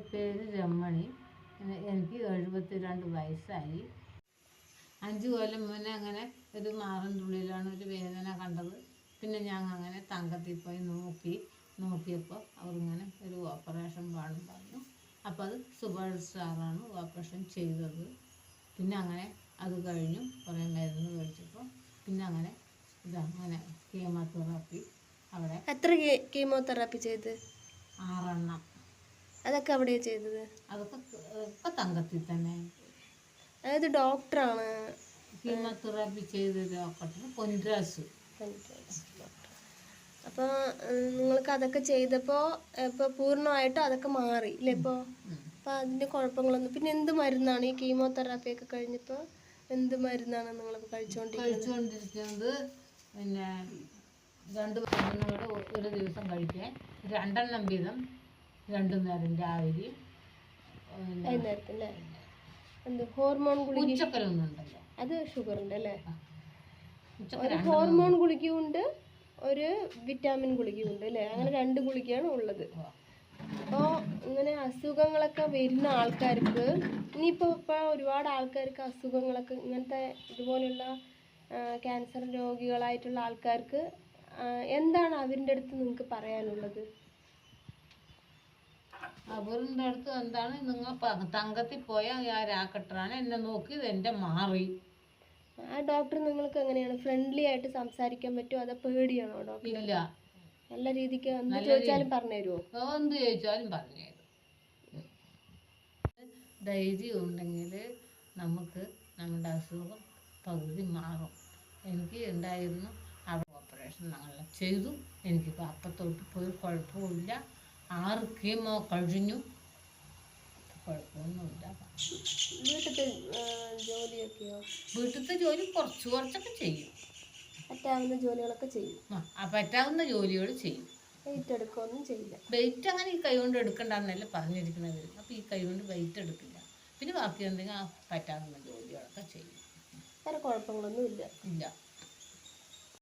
എന്റെ പേര് രമണി എനിക്ക് എഴുപത്തി രണ്ട് വയസ്സായി. അഞ്ച് കൊല്ലം മുന്നേ അങ്ങനെ ഒരു മാറിന്റെ ഉള്ളിലാണ് ഒരു വേദന കണ്ടത്. പിന്നെ ഞാൻ അങ്ങനെ തങ്കത്തിൽ പോയി നോക്കി. നോക്കിയപ്പോൾ അവരിങ്ങനെ ഒരു ഓപ്പറേഷൻ വേണം പറഞ്ഞു. അപ്പോൾ അത് സുഭാഷ് സാറാണ് ഓപ്പറേഷൻ ചെയ്തത്. പിന്നെ അങ്ങനെ അത് കഴിഞ്ഞു കുറേ മരുന്ന് കഴിച്ചപ്പോൾ പിന്നെ അങ്ങനെ ഇതങ്ങനെ കീമോതെറാപ്പി അവിടെ എത്ര കീമോതെറാപ്പി ചെയ്ത്? ആറെണ്ണം. അതൊക്കെ അവിടെയാണ് ചെയ്തത്? അതൊക്കെ ഇപ്പം തങ്കത്തിൽ തന്നെ. അതായത് ഡോക്ടറാണ്. കീമോതെറാപ്പി ചെയ്തത് ഡോക്ടർ പൊൻരാസ്. അപ്പോൾ നിങ്ങൾക്ക് അതൊക്കെ ചെയ്തപ്പോൾ ഇപ്പോൾ പൂർണമായിട്ടും അതൊക്കെ മാറി ഇല്ലേ ഇപ്പോൾ അപ്പോൾ അതിന്റെ കുഴപ്പങ്ങളൊന്നും പിന്നെ എന്ത് മരുന്നാണ് ഈ കീമോതെറാപ്പി ഒക്കെ കഴിഞ്ഞപ്പോൾ എന്ത് മരുന്നാണ് നിങ്ങൾ കഴിച്ചുകൊണ്ടിരിക്കുന്നത് പിന്നെ രണ്ട് മരുന്നുകൾ ഒരു ദിവസം കഴിക്കാൻ രണ്ടെണ്ണം വീതം രണ്ടു നേരം രാവിലെ വൈകുന്നേരത്തല്ലേ എന്ത് ഹോർമോൺ ഗുളിക? ഉച്ചക്കലൊന്നുണ്ടല്ലോ. അത് ഷുഗറിന്റെ അല്ലേ ഒരു ഹോർമോൺ ഗുളികയുണ്ട് ഒരു വിറ്റാമിൻ ഗുളികയുണ്ട് അല്ലേ? അങ്ങനെ രണ്ട് ഗുളികയാണ് ഉള്ളത്. അപ്പോൾ ഇങ്ങനെ അസുഖങ്ങളൊക്കെ വരുന്ന ആൾക്കാർക്ക് ഇനിയിപ്പോൾ ഇപ്പോൾ ഒരുപാട് ആൾക്കാർക്ക് അസുഖങ്ങളൊക്കെ ഇങ്ങനത്തെ ഇതുപോലുള്ള ക്യാൻസർ രോഗികളായിട്ടുള്ള ആൾക്കാർക്ക് എന്താണ് അവരുടെ അടുത്ത് നിങ്ങൾക്ക് പറയാനുള്ളത്? അവരുടെ അടുത്ത് എന്താണ് നിങ്ങൾ തങ്കത്തിൽ പോയ ആ രാക്കട്ടറാണ് എന്നെ നോക്കി ഇത് എന്റെ മാറി. ആ ഡോക്ടർ നിങ്ങൾക്ക് എങ്ങനെയാണ്? ഫ്രണ്ട്ലി ആയിട്ട് സംസാരിക്കാൻ പറ്റുമോ അതോ പേടിയാണോ ഡോക്ടർ ഇല്ല. നല്ല രീതിക്ക് എന്ത് ചോദിച്ചാലും പറഞ്ഞു തരുമോ എന്ത് ചോദിച്ചാലും പറഞ്ഞു തരും. ധൈര്യം ഉണ്ടെങ്കിൽ നമുക്ക് നമ്മുടെ അസുഖം പകുതി മാറും. എനിക്ക് ഉണ്ടായിരുന്നു അവിടെ ഓപ്പറേഷൻ ഞങ്ങൾ ചെയ്തു. എനിക്കിപ്പോൾ അപ്പത്തോട്ട് പോയി കുഴപ്പമില്ല. ആറ് കീമോ കഴിഞ്ഞു? കുഴപ്പമൊന്നുമില്ല. വീട്ടിലത്തെ ജോലിയൊക്കെയോ? വീട്ടിലത്തെ ജോലി കുറച്ച് കുറച്ചൊക്കെ ചെയ്യും. പറ്റാവുന്ന ജോലികളൊക്കെ ചെയ്യും. ആ, പറ്റാവുന്ന ജോലികൾ ചെയ്യും. വെയിറ്റ് എടുക്കുകയൊന്നും ചെയ്യില്ല. വെയിറ്റ് അങ്ങനെ ഈ കൈ കൊണ്ട് എടുക്കണ്ടെന്നല്ല പറഞ്ഞിരിക്കുന്നത് അപ്പോൾ ഈ കൈ കൊണ്ട് വെയിറ്റ് എടുക്കില്ല. പിന്നെ ബാക്കി എന്തെങ്കിലും ആ പറ്റാവുന്ന ജോലികളൊക്കെ ചെയ്യും. വേറെ കുഴപ്പങ്ങളൊന്നും ഇല്ല. ഇല്ല.